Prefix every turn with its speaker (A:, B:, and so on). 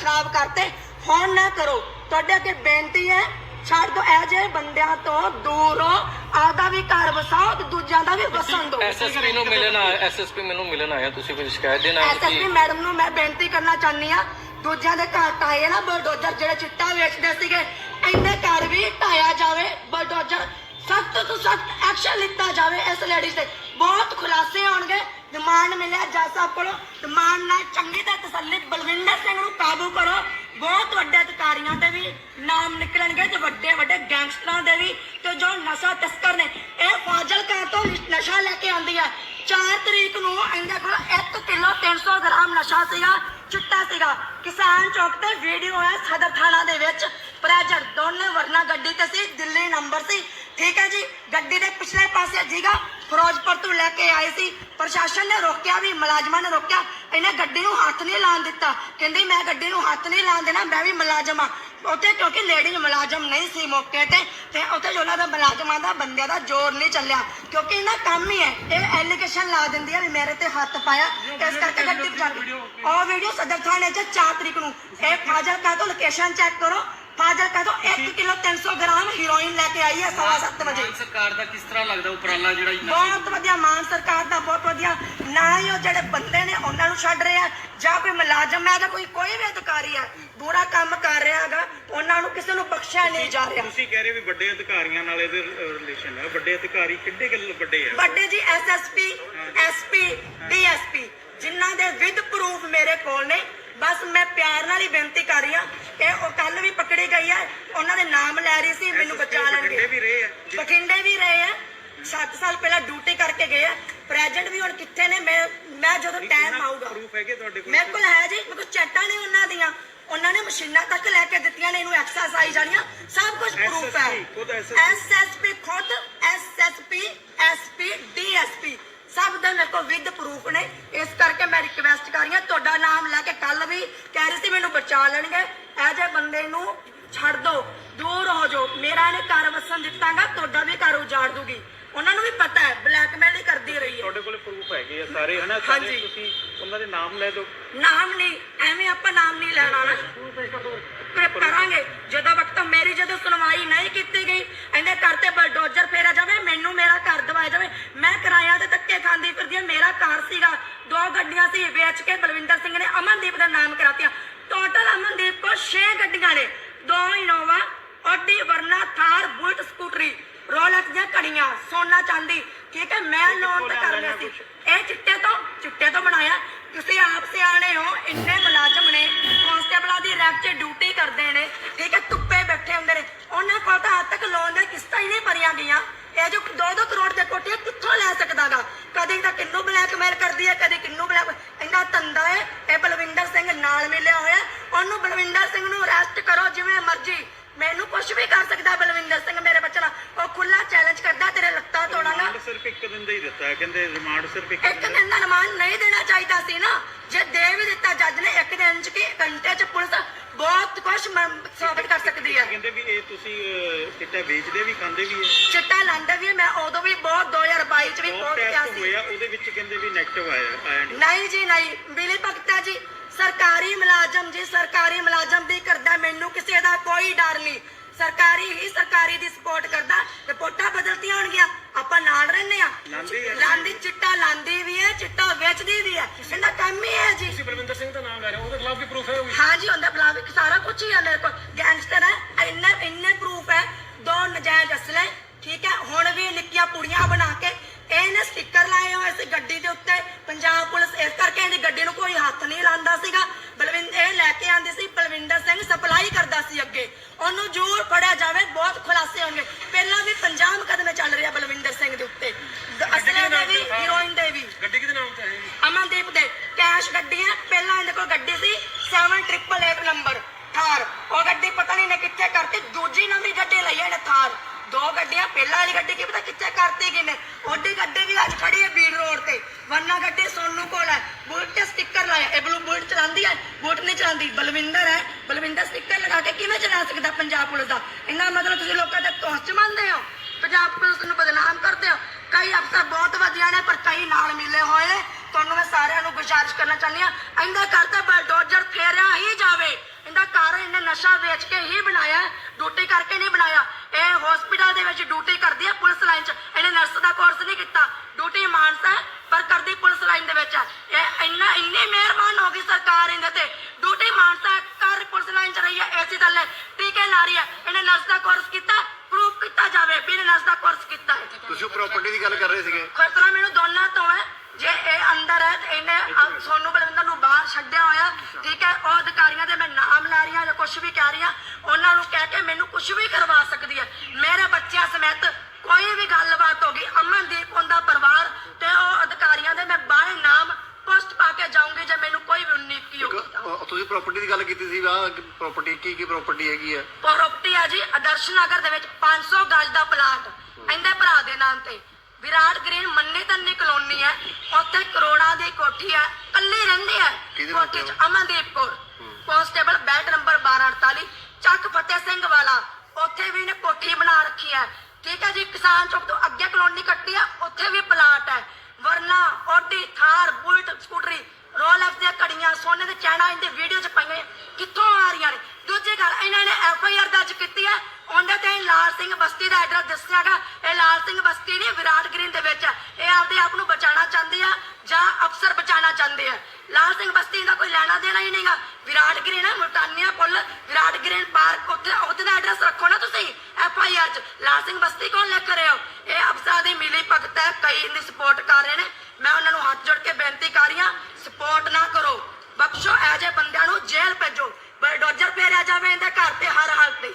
A: ਖਰਾਬ ਕਰਤੇ। ਹੁਣ ਨਾ ਕਰੋ। ਤੁਹਾਡੇ ਅੱਗੇ ਬੇਨਤੀ ਹੈ ਛੱਡ ਦੋ। ਇਹ ਜਿਹੇ ਬੰਦਿਆਂ ਤੋਂ ਦੂਰ ਰਹੋ। ਆਪਦਾ ਵੀ ਘਰ ਵਸਾਓ ਤੇ ਦੂਜਿਆਂ ਦਾ ਵੀ ਵਸਣ ਦਿਓ
B: ਐਸਐਸਪੀ ਨੂੰ ਮਿਲਣ ਆਇਆ ਐਸਐਸਪੀ ਮੈਨੂੰ ਮਿਲਣ ਆਇਆ ਤੁਸੀਂ ਕੋਈ ਸ਼ਿਕਾਇਤ ਦੇਣ
A: ਐਸਐਸਪੀ ਮੈਡਮ ਨੂੰ ਮੈਂ ਬੇਨਤੀ ਕਰਨਾ ਚਾਹੁੰਦੀ ਆ ਦੂਜਿਆਂ ਦੇ ਘਰ ਟਾਏ ਨਾ ਬਲਡੋਜ਼ਰ ਜਿਹੜੇ ਚਿੱਟਾ ਵੇਚਦੇ ਸੀਗੇ ਇਹਦੇ ਘਰ ਵੀ ਢਾਇਆ ਜਾਵੇ ਬਲਡੋਜ਼ਰ। ਸਖਤ ਤੋਂ ਸਖਤ ਐਕਸ਼ਨ ਲਿੱਤਾ ਜਾਵੇ ਇਸ ਲੇਡੀ ਤੇ। ਬਹੁਤ ਖੁਲਾਸੇ ਹੋਣਗੇ। ਡਿਮਾਂਡ ਮਿਲਿਆ ਜੱਜ ਸਾਹਿਬ ਕੋਲੋਂ ਡਿਮਾਂਡ ਨਾਲ ਚੰਗੀ ਤਰ੍ਹਾਂ ਤਸੱਲੀ ਬਲਵਿੰਦਰ ਸਿੰਘ ਨੂੰ ਕਾਬੂ ਕਰੋ। ਬਹੁਤ ਵੱਡੇ ਅਧਿਕਾਰੀਆਂ ਦੇ ਵੀ ਨਾਮ ਨਿਕਲਣਗੇ ਤੇ ਵੱਡੇ ਵੱਡੇ ਗੈਂਗਸਟਰਾਂ ਦੇ ਵੀ। ਤੇ ਜੋ ਨਸ਼ਾ ਤਸਕਰ ਨੇ, ਇਹ ਫਾਜ਼ਿਲਕਾ ਤੋਂ ਨਸ਼ਾ ਲੈ ਕੇ ਆਉਂਦੀ ਹੈ 4 ਤਰੀਕ ਨੂੰ ਇਹਦੇ ਕੋਲ 1 ਕਿਲੋ 300 ਗ੍ਰਾਮ ਨਸ਼ਾ ਸੀਗਾ। ਚਿੱਟਾ ਸੀਗਾ। ਕਿਸਾਨ ਚੌਕ ਤੇ ਵੀਡੀਓ ਹੈ ਸਦਰ ਥਾਣਾ ਦੇ ਵਿੱਚ। ਪ੍ਰੈਜੈਂਟ ਦੋਨੇ ਵਰਨਾ ਗੱਡੀ ਤੇ ਸੀ, ਦਿੱਲੀ ਨੰਬਰ ਸੀ। ਠੀਕ ਹੈ ਜੀ, ਗੱਡੀ ਦੇ ਪਿਛਲੇ ਪਾਸੇ ਸੀਗਾ। ਫਿਰੋਜ਼ਪੁਰ ਤੋਂ ਲੈ ਕੇ ਆਏ ਸੀ। ਪ੍ਰਸ਼ਾਸਨ ਨੇ ਰੋਕਿਆ ਵੀ, ਮੁਲਾਜ਼ਮਾਂ ਨੇ ਰੋਕਿਆ। ਇਹਨੇ ਗੱਡੀ ਨੂੰ ਹੱਥ ਨਹੀਂ ਲਾਉਣ ਦਿੱਤਾ। ਕਹਿੰਦੀ, ਮੈਂ ਗੱਡੀ ਨੂੰ ਹੱਥ ਨਹੀਂ ਲਾਉਣ ਦੇਣਾ, ਮੈਂ ਵੀ ਮੁਲਾਜ਼ਮ ਆ ਉੱਥੇ ਕਿਉਂਕਿ ਲੇਡੀ ਮੁਲਾਜ਼ਮ ਨਹੀਂ ਸੀ ਮੌਕੇ ਤੇ ਤੇ ਉੱਥੇ ਜੋ ਉਹਨਾਂ ਦਾ ਮੁਲਾਜ਼ਮਾਂ ਦਾ ਬੰਦਿਆਂ ਦਾ ਜ਼ੋਰ ਨਹੀਂ ਚੱਲਿਆ। ਕਿਉਂਕਿ ਇਹਨਾਂ ਕੰਮ ਹੀ ਹੈ ਇਹ ਐਲੀਗੇਸ਼ਨ ਲਾ ਦਿੰਦੀ ਹੈ ਵੀ ਮੇਰੇ ਤੇ ਹੱਥ ਪਾਇਆ ਇਸ ਕਰਕੇ ਗੱਡੀ ਪਛਾਣ ਉਹ ਵੀਡੀਓ ਸਦਰ ਥਾਣੇ 'ਚ 4 ਤਰੀਕ ਨੂੰ। ਇਹ ਫਾਜ਼ਿਲਕਾ ਤੋਂ ਲੋਕੇਸ਼ਨ ਚੈੱਕ ਕਰੋ। ਫਾਜ਼ਿਲਕਾ ਤੋਂ 1 ਕਿਲੋ 300 ਗ੍ਰਾਮ ਹੀਰੋਇਨ ਲੈ ਕੇ ਆਈ ਹੈ ਸਵਾ ਸੱਤ ਵਜੇ।
C: ਮਾਨ ਸਰਕਾਰ ਦਾ ਕਿਸ ਤਰ੍ਹਾਂ ਲੱਗਦਾ ਉਪਰਾਲਾ ਜਿਹੜਾ
A: ਬਹੁਤ ਵਧੀਆ ਮਾਨ ਸਰਕਾਰ ਦਾ ਬਹੁਤ ਵਧੀਆ। ਨਾ ਹੀ ਉਹ ਜਿਹੜੇ ਬੰਦੇ ਨੇ ਉਹਨਾਂ ਨੂੰ ਛੱਡ ਰਿਹਾ ਜਾਂ ਕੋਈ ਮੁਲਾਜ਼ਮ ਹੈ ਜਾਂ ਕੋਈ ਕੋਈ ਵੀ ਅਧਿਕਾਰੀ ਹੈ ਬੁਰਾ ਕੰਮ ਕਰ ਰਿਹਾ ਹੈਗਾ ਉਹਨਾਂ ਨੂੰ ਕਿਸੇ ਨੂੰ ਬਖਸ਼ਿਆ ਨਹੀਂ ਜਾ ਰਿਹਾ।
D: ਤੁਸੀਂ ਕਹਿ ਰਹੇ ਵੀ ਵੱਡੇ ਅਧਿਕਾਰੀਆਂ ਨਾਲ ਇਹਦੇ ਰਿਲੇਸ਼ਨ ਹੈ। ਵੱਡੇ ਅਧਿਕਾਰੀ ਕਿੱਡੇ ਗੱਲ ਵੱਡੇ ਆ?
A: ਵੱਡੇ ਜੀ ਐਸਐਸਪੀ ਐਸਪੀ ਡੀਐਸਪੀ ਜਿਨ੍ਹਾਂ ਦੇ ਵਿਦ ਪ੍ਰੂਫ ਮੇਰੇ ਕੋਲ ਨੇ। ਬਸ ਮੈਂ ਪਿਆਰ ਨਾਲ ਹੀ ਬੇਨਤੀ ਕਰ ਰਹੀ ਹਾਂ ਕਿ ਉਹ ਕੱਲ ਵੀ ਪਕੜੀ ਗਈ ਹੈ। ਉਹਨਾਂ ਦੇ ਨਾਮ ਲੈ ਰਹੀ ਸੀ ਮੈਨੂੰ ਬਚਾ
D: ਬਠਿੰਡੇ
A: ਲੈਣਗੇ
D: ਵੀ ਰਹੇ ਆ?
A: ਬਠਿੰਡੇ ਵੀ ਰਹੇ ਆ। 7 ਸਾਲ ਪਹਿਲਾਂ ਡਿਊਟੀ ਕਰਕੇ ਗਏ ਆ। ਪ੍ਰੈਜ਼ੈਂਟ ਵੀ ਹੁਣ ਕਿੱਥੇ ਨੇ? ਮੈਂ ਮੈਂ ਜਦੋਂ ਟਾਈਮ ਆਊਗਾ।
D: ਪ੍ਰੂਫ ਹੈਗੇ ਤੁਹਾਡੇ ਕੋਲ?
A: ਮੇਰੇ ਕੋਲ ਹੈ ਜੀ ਮੇਰੇ ਕੋਲ ਚੈਟਾਂ ਨੇ ਉਹਨਾਂ ਦੀਆਂ। ਉਹਨਾਂ ਨੇ ਮਸ਼ੀਨਾਂ ਤੱਕ ਲੈ ਕੇ ਦਿੱਤੀਆਂ ਨੇ ਇਹਨੂੰ ਐਕਸਰਸਾਈਜ਼ ਵਾਲੀਆਂ ਸਭ ਕੁਝ ਪ੍ਰੂਫ ਹੈ।
D: SSP, ਖੁਦ SSP
A: ਐਸਐਸਪੀ ਖੁਦ ਐਸਐਸਪੀ ਐਸਪੀ ਡੀਐਸਪੀ ਸਭ ਦਾ ਮੇਰੇ ਕੋਲ ਵਿਦ ਪ੍ਰੂਫ ਨੇ। ਇਸ ਕਰਕੇ ਮੈਂ ਰਿਕਵੈਸਟ ਕਰ ਰਹੀ ਹਾਂ ਤੁਹਾਡਾ ਨਾਮ ਲੈ ਕੇ ਕੱਲ ਵੀ ਕਹਿ ਰਹੀ ਸੀ ਮੈਨੂੰ ਬਚਾ ਲੈਣਗੇ। ਇਹ ਜੇ ਬੰਦੇ ਨੂੰ ਛੱਡ ਦਿਓ ਦੂਰ ਹੋ ਜਾਓ। ਮੇਰਾ ਇਹਨੇ ਘਰ ਵਸਣ ਦਿੱਤਾਗਾ ਤੁਹਾਡਾ ਵੀ ਘਰ ਉਜਾੜ ਦੂਗੀ। ਉਹਨਾਂ ਨੂੰ ਵੀ ਪਤਾ ਹੈ ਬਲੈਕਮੇਲ ਹੀ ਕਰਦੀ ਰਹੀ ਹੈ।
D: ਤੁਹਾਡੇ ਕੋਲ ਪ੍ਰੂਫ ਹੈਗੇ ਆ ਸਾਰੇ ਹਨਾ? ਸਾਰੇ
A: ਹਾਂਜੀ।
D: ਤੁਸੀਂ ਉਹਨਾਂ ਦੇ ਨਾਮ ਲੈ ਦਿਓ।
A: ਨਾਮ ਨਹੀਂ ਐਵੇਂ ਆਪਾਂ ਨਾਮ ਨਹੀਂ ਲੈਣਾ ਨਾ ਫਿਰ ਕਰਾਂਗੇ ਜਦੋਂ ਵਕਤ ਮੇਰੀ ਜਦੋਂ ਸੁਣਵਾਈ ਨਹੀਂ ਕੀਤੀ ਗਈ ਇਹਦੇ ਘਰ ਤੇ ਬਲਡੋਜ਼ਰ ਫੇਰਿਆ ਜਾਵੇ ਮੈਨੂੰ ਮੇਰਾ ਘਰ ਦਵਾਇਆ ਜਾਵੇ ਮੈਂ ਕਿਰਾਇਆ ਦੇ ਧੱਕੇ ਖਾਂਦੀ ਫਿਰਦੀ ਹਾਂ ਮੇਰਾ ਘਰ ਸੀਗਾ ਦੋ ਗੱਡੀਆਂ ਸੀ ਵੇਚ ਕੇ ਬਲਵਿੰਦਰ ਸਿੰਘ ਨੇ ਅਮਨਦੀਪ ਦਾ ਨਾਮ ਕਰਾਤੀਆਂ। ਟੋਟਲ ਅਮਨਦੀਪ ਕੋ 6 ਗੱਡੀਆਂ ਨੇ। ਦੋ Innova Audi Verna Thar Bullet ਸਕੂਟਰੀ। ਰੋਲੈਕਸ ਦੀਆਂ ਘੜੀਆਂ ਸੋਨਾ ਚਾਂਦੀ। ਠੀਕ ਹੈ ਮੈਂ ਲੋਨ ਤੇ ਕਰ ਲਿਆ ਸੀ। ਇਹ ਚਿੱਟੇ ਤੋਂ ਚਿੱਟੇ ਤੋਂ ਬਣਾਇਆ। ਤੁਸੀਂ ਆਪ ਸਿਆਣੇ ਹੋ ਇੰਨੇ ਮੁਲਾਜ਼ਮ ਨੇ। ਕਾਂਸਟੇਬਲਾਂ ਦੀ ਰੈਕ 'ਚ ਡਿਊਟੀ ਕਰਦੇ ਨੇ। ਠੀਕ ਹੈ ਧੁੱਪੇ ਬੈਠੇ ਹੁੰਦੇ ਨੇ। ਉਹਨਾਂ ਕੋਲ ਤਾਂ ਅੱਜ ਤੱਕ ਲੋਨ ਦੇ ਕਿਸ਼ਤਾਂ ਹੀ ਨਹੀਂ ਭਰੀਆਂ ਗਈਆਂ। ਇਹ ਜੋ 2-2 ਕਰੋੜ ਦੇ ਕੋਟੀਆਂ ਕਿੱਥੋਂ ਲੈ ਸਕਦਾਗਾ ਕਦੇ ਤਾਂ ਕਿੰਨੂੰ ਬਲੈਕਮੇਲ ਕਰਦੀ ਹੈ ਕਦੇ ਕਿੰਨੂੰ ਬਲੈਕ ਇਹਦਾ ਧੰਦਾ ਹੈ ਇਹ ਬਲਵਿੰਦਰ ਸਿੰਘ ਨਾਲ ਮਿਲਿਆ ਹੋਇਆ ਉਹਨੂੰ ਬਲਵਿੰਦਰ ਸਿੰਘ ਨੂੰ ਅਰੈਸਟ ਕਰੋ ਜਿਵੇਂ ਮਰਜ਼ੀ ਮੈਨੂੰ ਕੁਝ ਵੀ ਕਰ ਸਕਦਾ ਬਲਵਿੰਦਰ ਸਿੰਘ ਮੇਰੇ ਬੱਚੇ ਨਾਲ ਉਹ ਖੁੱਲਾ ਚੈਲੰਜ ਕਰਦਾ ਤੇਰੇ ਲੱਤਾਂ ਤੋੜਾਂਗਾ
D: ਰਿਮਾਂਡ ਸਿਰਫ ਇੱਕ ਦਿਨ ਦਾ ਹੀ ਦਿੱਤਾ ਹੈ। ਕਹਿੰਦੇ ਰਿਮਾਂਡ ਸਿਰਫ ਇੱਕ
A: ਇੱਕ
D: ਦਿਨ ਦਾ।
A: ਦਿਨ ਦਾ ਰਿਮਾਂਡ ਨਹੀਂ ਦੇਣਾ ਚਾਹੀਦਾ ਸੀ ਨਾ। ਜੇ ਦੇ ਵੀ ਦਿੱਤਾ ਜੱਜ ਨੇ ਇੱਕ ਦਿਨ ਚ ਕੀ ਘੰਟੇ ਚ ਪੁਲਿਸ ਬਹੁਤ ਕੁਝ ਸਾਬਤ ਕਰ ਸਕਦੀ ਹੈ।
D: ਕਹਿੰਦੇ ਵੀ ਇਹ ਤੁਸੀਂ ਅਹ, ਚਿੱਟਾ ਵੇਚਦੇ ਵੀ ਖਾਂਦੇ ਵੀ ਹੈ।
A: ਚਿੱਟਾ ਲਾਂਦਾ ਵੀ ਹੈ, ਮੈਂ ਉਦੋਂ ਵੀ ਬਹੁਤ 2022 ਚ ਵੀ
D: ਦੋ
A: ਬਹੁਤ ਕਿਹਾ
D: ਟੈਸਟ
A: ਸੀ।
D: ਹੋਇਆ ਉਹਦੇ ਵਿੱਚ ਕਹਿੰਦੇ ਵੀ 네ਗੇਟਿਵ ਆਇਆ ਆਇਆ ਨਹੀਂ।
A: ਨਹੀਂ ਜੀ ਨਹੀਂ। ਬਿਲੀ ਭਗਤਾ ਜੀ ਸਰਕਾਰੀ ਮੁਲਾਜ਼ਮ ਜੀ ਸਰਕਾਰੀ ਮੁਲਾਜ਼ਮ ਵੀ ਕਰਦਾ ਮੈਨੂੰ ਕਿਸੇ ਦਾ ਕੋਈ ਡਰ ਨਹੀਂ। ਸਰਕਾਰੀ ਹੀ ਸਰਕਾਰੀ ਦੀ ਸਪੋਰਟ ਕਰਦਾ ਰਿਪੋਰਟਾਂ ਬਦਲਤੀਆਂ ਹੋਣਗੀਆਂ। ਆਪਾਂ ਨਾਲ ਰਹਿੰਦੇ ਆ
D: ਲਾਂਦੀ ਹੈ।
A: ਲਾਂਦੀ ਚਿੱਟਾ ਲਾਂਦੀ ਵੀ ਹੈ ਚਿੱਟਾ ਵੇਚਦੀ ਵੀ ਹੈ। ਇਹਦਾ ਕੰਮ ਹੀ ਹੈ ਜੀ।
C: ਤੁਸੀਂ ਬਲਵਿੰਦਰ ਸਿੰਘ ਦਾ ਨਾਮ ਲੈ ਰਹੇ ਹੋ ਉਹਦੇ ਖਿਲਾਫ ਵੀ ਪ੍ਰੂਫ ਹੈ ਉਹ ਵੀ?
A: ਹਾਂ ਜੀ ਸਾਰਾ ਕੁਝ ਹੀ ਹੈ ਮੇਰੇ ਕੋਲ। ਗੈਂਗਸਟਰ ਹੈ ਇੰਨੇ ਇੰਨੇ ਪ੍ਰੂਫ ਹੈ। ਦੋ ਨਜਾਇਜ਼ ਅਸਲੇ ਠੀਕ ਹੈ। ਹੁਣ ਵੀ ਨਿੱਕੀਆਂ ਪੁੜੀਆਂ ਬਣਾ ਕੇ ਇਹਨੇ ਸਟicker ਲਾਏ ਹੋਏ ਸੀ ਗੱਡੀ ਦੇ ਉੱਤੇ ਪੰਜਾਬ ਪੁਲਿਸ ਇਸ ਕਰਕੇ ਇਹਦੀ ਗੱਡੀ ਨੂੰ ਕੋਈ ਹੱਥ ਨਹੀਂ ਲਾਉਂਦਾ ਸੀਗਾ ਬਲਵਿੰਦਰ ਇਹ ਲੈ ਕੇ ਆਂਦੀ ਸੀ ਬਲਵਿੰਦਰ ਸਿੰਘ ਸਪਲਾਈ ਕਰਦਾ ਸੀ ਅੱਗੇ ਉਹਨੂੰ ਜ਼ਰੂਰ ਫੜਿਆ ਜਾਵੇ ਬਹੁਤ ਖੁਲਾਸੇ ਹੋਣਗੇ ਪਹਿਲਾਂ ਵੀ 50 ਮੁਕੱਦਮੇ ਚੱਲ ਰਹੇ ਆ ਬਲਵਿੰਦਰ ਸਿੰਘ ਦੇ ਉੱਤੇ ਦ- ਅਸਲੇ ਦੇ ਵੀ ਹੀਰੋਇਨ ਦੇ ਵੀ
C: ਗੱਡੀ ਕਿਹਦੇ ਨਾਮ ਤੇ ਹੈ ਜੀ
A: ਅਮਨਦੀਪ ਦੇ ਕੈਸ਼ ਗੱਡੀ ਹੈ ਪਹਿਲਾਂ ਇਹਦੇ ਕੋਲ ਗੱਡੀ ਸੀ 7888 ਨੰਬਰ ਥਾਰ। ਉਹ ਗੱਡੀ ਪਤਾ ਨਹੀਂ ਨੇ ਕਿੱਥੇ ਕਰਤੀ, ਦੂਜੀ ਨਵੀਂ ਗੱਡੀ ਲਈ ਇਹਨੇ ਥਾਰ। ਦੋ ਗੱਡੀਆਂ, ਪਹਿਲਾਂ ਵਾਲੀ ਗੱਡੀ ਕੀ ਪਤਾ ਕਿੱਥੇ ਕਰਤੀ ਕਿਨੇ ਉਹਦੀ ਗੱਡੀ ਵੀ ਅੱਜ ਖੜੀ ਹੈ ਬੀੜ ਰੋਡ ਤੇ। ਵਰਨਾ ਗੱਡੀ ਸੋਨੂ ਕੋਲ ਹੈ। ਬੁਲਟ ਤੇ ਸਟicker ਲਾਇਆ। ਇਹ ਬਲੂ ਬੁਲਟ ਚਲਾਉਂਦੀ ਹੈ? ਬੁਲਟ ਨਹੀਂ ਚਲਾਉਂਦੀ। ਬਲਵਿੰਦਰ ਹੈ। ਬਲਵਿੰਦਰ ਸਟicker ਲਗਾ ਕੇ ਕਿਵੇਂ ਚਲਾ ਸਕਦਾ ਪੰਜਾਬ ਪੁਲਿਸ ਦਾ? ਇਹਨਾਂ ਮਤਲਬ ਤੁਸੀਂ ਲੋਕਾਂ ਦੇ ਤੋਸ ਮੰਨਦੇ ਹੋ? ਪੰਜਾਬ ਪੁਲਿਸ ਨੂੰ ਬਦਨਾਮ ਕਰਦੇ ਹੋ? ਕਈ ਅਫਸਰ ਬਹੁਤ ਵਧੀਆ ਨੇ, ਪਰ ਕਈ ਨਾਲ ਮਿਲੇ ਹੋਏ ਸਾਰਿਆਂ ਨੂੰ ਗੁਜ਼ਾਰਿਸ਼ ਕਰਨਾ ਚਾਹੁੰਦੀ ਆ ਇਹਦੇ ਘਰ ਤੇ ਬਲਡੋਜ਼ਰ ਫੇਰਿਆ ਹੀ ਜਾਵੇ। ਇਹਦਾ ਘਰ ਇਹਨੇ ਨਸ਼ਾ ਵੇਚ ਕੇ ਹੀ ਬਣਾਇਆ ਡਿਊਟੀ ਕਰਕੇ ਨਹੀਂ ਬਣਾਇਆ। ਇਹ ਹਸਪੀਟਲ ਦੇ ਵਿੱਚ ਡਿਊਟੀ ਕਰਦੀ ਹੈ ਪੁਲਿਸ ਲਾਈਨ 'ਚ। ਇਹਨੇ ਨਰਸ ਦਾ ਕੋਰਸ ਨਹੀਂ ਕੀਤਾ। ਡਿਊਟੀ ਮਾਨਸਾ ਪਰ ਕਰਦੀ ਪੁਲਿਸ ਲਾਈਨ ਦੇ ਵਿੱਚ। ਇਹ ਇੰਨਾ ਇੰਨੀ ਮਿਹਰਬਾਨ ਹੋ ਗਈ ਸਰਕਾਰ ਇਹਦੇ ਤੇ। ਡਿਊਟੀ ਮਾਨਸਾ ਕਰ ਪੁਲਿਸ ਲਾਈਨ 'ਚ ਰਹੀ ਹੈ ਏਸੀ ਥੱਲੇ। ਟੀਕੇ ਲਾ ਰਹੀ ਹੈ। ਇਹਨੇ ਨਰਸ ਦਾ ਕੋਰਸ ਕੀਤਾ ਪ੍ਰੂਫ ਕੀਤਾ ਜਾਵੇ ਵੀ ਇਹਨੇ ਨਰਸ ਦਾ ਕੋਰਸ ਕੀਤਾ ਹੈ।
E: ਤੁਸੀਂ ਪ੍ਰਾਪਰਟੀ ਦੀ ਗੱਲ ਕਰ ਰਹੇ ਸੀਗੇ।
A: ਖਤਰਾ ਮੈਨੂੰ ਦੋਨਾਂ ਹੈ ਤੇ ਇਹਨੇ ਅ- ਸੋਨੂੰ ਬਲਵਿੰਦਰ ਨੂੰ ਬਾਹਰ ਛੱਡਿਆ ਹੋਇਆ ਠੀਕ ਹੈ? ਉਹ ਅਧਿਕਾਰੀਆਂ ਦੇ ਮੈਂ ਨਾਮ ਲੈ ਰਹੀ ਹਾਂ ਜਾਂ ਕੁਝ ਵੀ ਕਹਿ ਰਹੀ ਹਾਂ ਉਹਨਾਂ ਨੂੰ ਕਹਿ ਕੇ ਮੈਨੂੰ ਕੁਝ ਵੀ ਕਰਵਾ ਸਕਦੀ ਹੈ। ਮੇਰੇ ਬੱਚਿਆਂ ਸਮੇਤ ਕੋਈ ਵੀ ਗੱਲਬਾਤ ਹੋ ਗਈ ਅਮਨਦੀਪ ਉਹਦਾ ਪਰਿਵਾਰ ਤੇ ਉਹ ਅਧਿਕਾਰੀਆਂ ਦੇ ਮੈਂ ਬਾਹਰ ਨਾਮ ਪੋਸਟ ਪਾ ਕੇ ਜਾਊਂਗੀ ਜੇ ਮੈਨੂੰ ਕੋਈ ਵੀ ਉਨੀਕੀ ਹੋਗੀ ਤਾਂ।
E: ਅਹ ਤੁਸੀਂ ਪ੍ਰਾਪਰਟੀ ਦੀ ਗੱਲ ਕੀਤੀ ਸੀ ਆ ਪ੍ਰਾਪਰਟੀ ਕੀ ਕੀ ਪ੍ਰਾਪਰਟੀ ਹੈਗੀ ਹੈ?
A: ਪ੍ਰਾਪਰਟੀ ਹੈ ਜੀ ਆਦਰਸ਼ ਨਗਰ ਦੇ ਵਿੱਚ 500 ਗਜ ਦਾ ਪਲਾਟ ਇਹਦੇ ਭਰਾ ਦੇ ਨਾਮ ਤੇ। ਵਿਰਾਟ ਗ੍ਰੀਨ ਮੰਨੀ ਤੰਨੀ ਕਲੋਨੀ ਹੈ ਉੱਥੇ ਕਰੋੜਾਂ ਦੀ ਕੋਠੀ ਹੈ ਕੱਲੀ ਰਹਿੰਦੀ
E: ਕਿਹਦੇ ਨਾਮ
A: ਕੋਠੀ ਚ Amandeep Kaur constable belt number 1248 Chak Fateh Singh ਵਾਲਾ ਉੱਥੇ ਵੀ ਇਹਨੇ ਕੋਠੀ ਬਣਾ ਰੱਖੀ ਹੈ ਠੀਕ ਹੈ ਜੀ ਕਿਸਾਨ ਚੌਕ ਤੋਂ ਅੱਗੇ ਕਲੋਨੀ ਕੱਟੀ ਹੈ ਉੱਥੇ ਵੀ ਪਲਾਟ ਹੈ Verna Audi Thar Bullet scooty Rolex ਦੀਆਂ ਘੜੀਆਂ ਸੋਨੇ ਦੇ ਚੈਨਾ ਇਹਦੇ ਵੀਡੀਓ 'ਚ ਪਾਈਆਂ ਹੋਈਆਂ। ਕਿੱਥੋਂ ਆ ਰਹੀਆਂ ਨੇ? ਦੂਜੀ ਗੱਲ ਇਹਨਾਂ ਨੇ ਐਫ ਆਈ ਆਰ ਦਰਜ ਕੀਤੀ ਹੈ। ਉਹਦੇ ਤੇ ਲਾਲ ਸਿੰਘ ਬਸਤੀ ਦਾ ਐਡਰੈਸ ਦੱਸਿਆਗਾ ਇਹ ਲਾਲ ਸਿੰਘ ਬਸਤੀ ਨਹੀਂ, ਵਿਰਾਟ ਗ੍ਰੀਨ ਦੇ ਵਿੱਚ ਇਹ ਆਪਦੇ ਆਪ ਨੂੰ ਬਚਾਉਣਾ ਚਾਹੁੰਦੇ ਆ ਜਾਂ ਅਫਸਰ ਬਚਾਉਣਾ ਚਾਹੁੰਦੇ ਆ? ਲਾਲ ਸਿੰਘ ਬਸਤੀ ਦਾ ਕੋਈ ਲੈਣਾ ਦੇਣਾ ਹੀ ਨਹੀਂਗਾ। ਵਿਰਾਟ ਗ੍ਰੀਨ ਹੈ, ਮੁਲਤਾਨੀਆ ਪੁੱਲ, ਵਿਰਾਟ ਗ੍ਰੀਨ ਪਾਰਕ, ਉੱਥੇ ਉੱਥੇ ਦਾ ਐਡਰੈਸ ਰੱਖੋ ਨਾ ਤੁਸੀਂ ਐਫ ਆਈ ਆਰ 'ਚ। ਲਾਲ ਸਿੰਘ ਬਸਤੀ ਕੌਣ ਲਿਖ ਰਹੇ ਹੋ। ਇਹ ਅਫਸਰਾਂ ਦੀ ਮਿਲੀ ਭਗਤ ਹੈ, ਕਈ ਇਹਦੀ ਸਪੋਰਟ ਕਰ ਰਹੇ ਨੇ। ਮੈਂ ਉਹਨਾਂ ਨੂੰ ਹੱਥ ਜੋੜ ਕੇ ਬੇਨਤੀ ਕਰ ਰਹੀ ਹਾਂ ਸਪੋਰਟ ਨਾ ਕਰੋ। ਬਖਸ਼ੋ ਐਜੇ ਬੰਦਿਆਂ ਨੂੰ ਜੇਲ੍ਹ ਭੇਜੋ। ਬਲਡੋਜ਼ਰ ਫੇਰਿਆ ਜਾਵੇ ਇਹਦੇ ਘਰ ਤੇ ਹਰ ਹਾਲਤ ਤੇ।